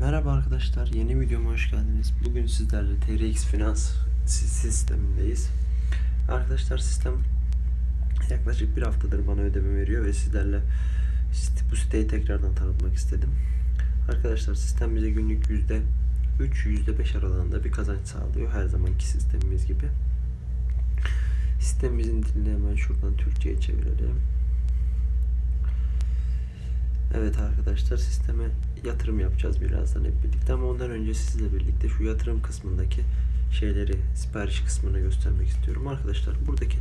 Merhaba arkadaşlar, yeni videoma hoş geldiniz. Bugün sizlerle TRX Finans si- sistemindeyiz. Arkadaşlar sistem yaklaşık bir haftadır bana ödeme veriyor ve sizlerle bu siteyi tekrardan tanıtmak istedim. Arkadaşlar sistem bize günlük yüzde 3 yüzde 5 aralığında bir kazanç sağlıyor her zamanki sistemimiz gibi. Sistemimizin dilini hemen şuradan Türkçe'ye çevirelim. Evet arkadaşlar sisteme yatırım yapacağız birazdan hep birlikte ama ondan önce sizle birlikte şu yatırım kısmındaki şeyleri sipariş kısmını göstermek istiyorum. Arkadaşlar buradaki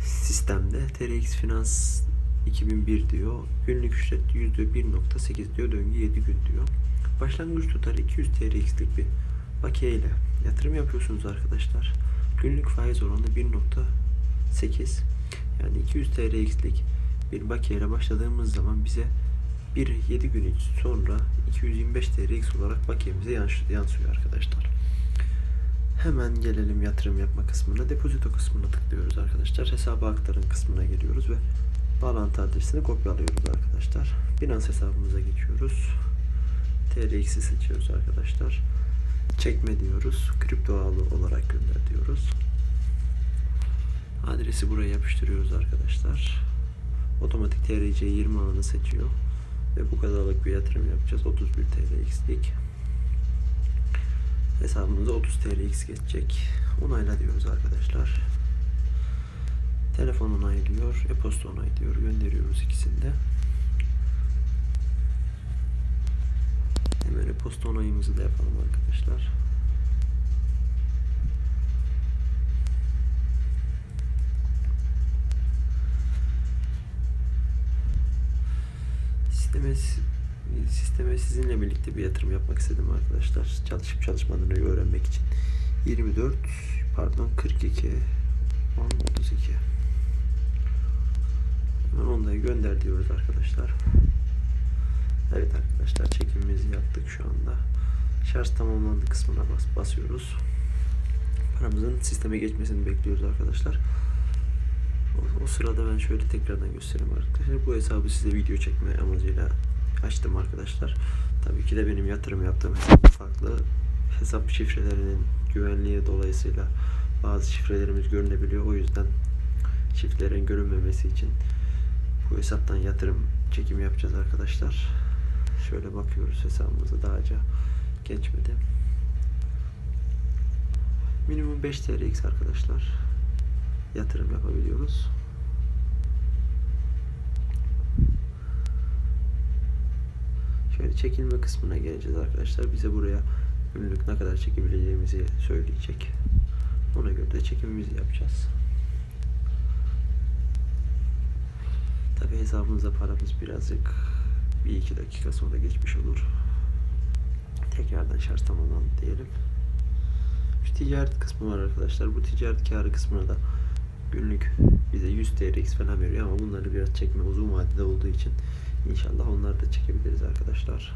sistemde TRX Finans 2001 diyor. Günlük ücret %1.8 diyor. Döngü 7 gün diyor. Başlangıç tutarı 200 TRX'lik bir bakiye ile yatırım yapıyorsunuz arkadaşlar. Günlük faiz oranı 1.8 yani 200 TRX'lik bir bakiye ile başladığımız zaman bize bir 7 gün sonra 225 TRX olarak bakiyemize yansıyor arkadaşlar. Hemen gelelim yatırım yapma kısmına. Depozito kısmına tıklıyoruz arkadaşlar. Hesaba aktarın kısmına geliyoruz ve bağlantı adresini kopyalıyoruz arkadaşlar. Binance hesabımıza geçiyoruz. TRX'i seçiyoruz arkadaşlar. Çekme diyoruz. Kripto ağlı olarak gönder diyoruz. Adresi buraya yapıştırıyoruz arkadaşlar. Otomatik TRC 20 ağını seçiyor. Ve bu kadarlık bir yatırım yapacağız. 31 TRX'lik. Hesabımıza 30 TRX geçecek. Onayla diyoruz arkadaşlar. Telefon onaylıyor. E-posta onaylıyor. Gönderiyoruz ikisini de. Hemen e-posta onayımızı da yapalım arkadaşlar. Sisteme, sisteme sizinle birlikte bir yatırım yapmak istedim arkadaşlar. Çalışıp çalışmadığını öğrenmek için. 24 pardon 42 10 32 Hemen ondayı gönder diyoruz arkadaşlar. Evet arkadaşlar çekimimizi yaptık şu anda. Şarj tamamlandı kısmına bas basıyoruz. Paramızın sisteme geçmesini bekliyoruz arkadaşlar. O, sırada ben şöyle tekrardan göstereyim arkadaşlar. Bu hesabı size video çekme amacıyla açtım arkadaşlar. Tabii ki de benim yatırım yaptığım hesap farklı. Hesap şifrelerinin güvenliği dolayısıyla bazı şifrelerimiz görünebiliyor. O yüzden şifrelerin görünmemesi için bu hesaptan yatırım çekimi yapacağız arkadaşlar. Şöyle bakıyoruz hesabımıza daha önce geçmedi. Minimum 5 TRX arkadaşlar yatırım yapabiliyoruz. Şöyle çekilme kısmına geleceğiz arkadaşlar. Bize buraya günlük ne kadar çekebileceğimizi söyleyecek. Ona göre de çekimimizi yapacağız. Tabi hesabımıza paramız birazcık bir iki dakika sonra geçmiş olur. Tekrardan şarj tamamlandı diyelim. Şu ticaret kısmı var arkadaşlar. Bu ticaret karı kısmına da günlük bize 100 TRX falan veriyor ama bunları biraz çekme uzun vadede olduğu için inşallah onları da çekebiliriz arkadaşlar.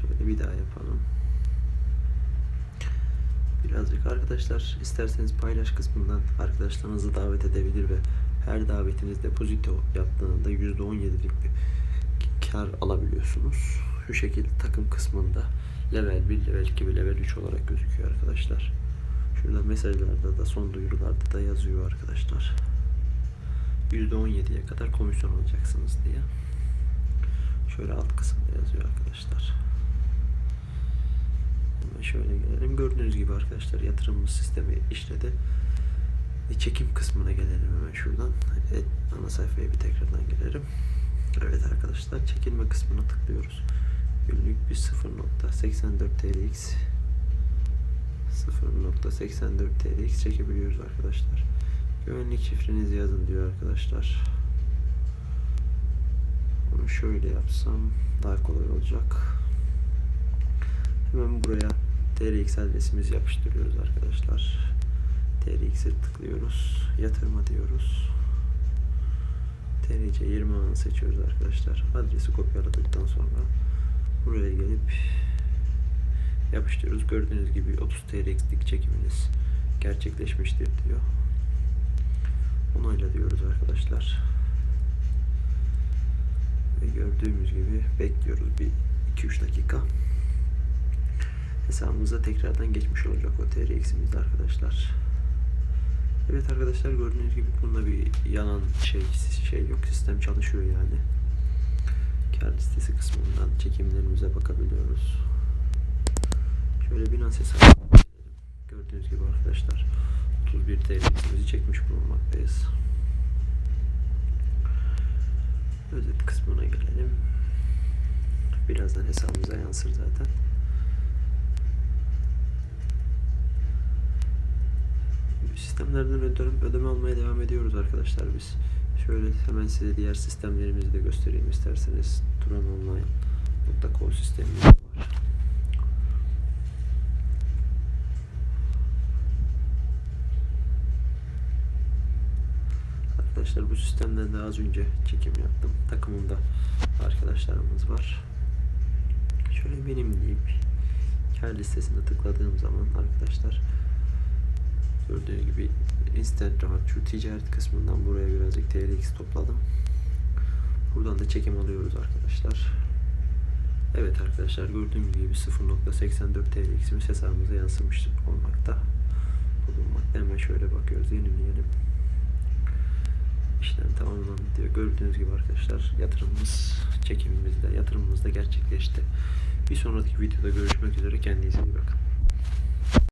Şöyle bir daha yapalım. Birazcık arkadaşlar isterseniz paylaş kısmından arkadaşlarınızı davet edebilir ve her davetiniz depozito yaptığında %17'lik bir kar alabiliyorsunuz. Şu şekilde takım kısmında level 1, level 2 ve level 3 olarak gözüküyor arkadaşlar. Şurada mesajlarda da son duyurularda da yazıyor arkadaşlar. %17'ye kadar komisyon alacaksınız diye. Şöyle alt kısımda yazıyor arkadaşlar. Hemen şöyle gelelim. Gördüğünüz gibi arkadaşlar yatırımımız sistemi işledi. E, çekim kısmına gelelim hemen şuradan. Evet, ana sayfaya bir tekrardan gelelim. Evet arkadaşlar çekilme kısmına tıklıyoruz. Günlük bir 0.84 TRX 0.84 TRX çekebiliyoruz arkadaşlar. Güvenlik şifrenizi yazın diyor arkadaşlar. Onu şöyle yapsam daha kolay olacak. Hemen buraya TRX adresimizi yapıştırıyoruz arkadaşlar. TRX'e tıklıyoruz. Yatırma diyoruz. TRC 20 anı seçiyoruz arkadaşlar. Adresi kopyaladıktan sonra buraya gelip yapıştırıyoruz. Gördüğünüz gibi 30 TRX'lik çekiminiz gerçekleşmiştir diyor. Onayla diyoruz arkadaşlar. Ve gördüğümüz gibi bekliyoruz bir 2-3 dakika. Hesabımıza tekrardan geçmiş olacak o TRX'imiz arkadaşlar. Evet arkadaşlar gördüğünüz gibi bunda bir yanan şey şey yok. Sistem çalışıyor yani. Kar listesi kısmından çekimlerimize bakabiliyoruz. Şöyle Binance girelim. Gördüğünüz gibi arkadaşlar 31 TL'imizi çekmiş bulunmaktayız. Özet kısmına gelelim. Birazdan hesabımıza yansır zaten. Sistemlerden ödeme, ödeme almaya devam ediyoruz arkadaşlar biz. Şöyle hemen size diğer sistemlerimizi de göstereyim isterseniz. turanonline.co sistemimiz var. Arkadaşlar bu sistemden de az önce çekim yaptım. Takımımda arkadaşlarımız var. Şöyle benim deyip kar listesine tıkladığım zaman arkadaşlar gördüğünüz gibi instant rahat şu ticaret kısmından buraya birazcık TRX topladım. Buradan da çekim alıyoruz arkadaşlar. Evet arkadaşlar gördüğünüz gibi 0.84 TRX'imiz hesabımıza yansımış olmakta. Bulunmakta. Hemen şöyle bakıyoruz. Yenileyelim. İşlem tamamlandı diyor. Gördüğünüz gibi arkadaşlar yatırımımız çekimimizde yatırımımız da gerçekleşti. Bir sonraki videoda görüşmek üzere. Kendinize iyi bakın.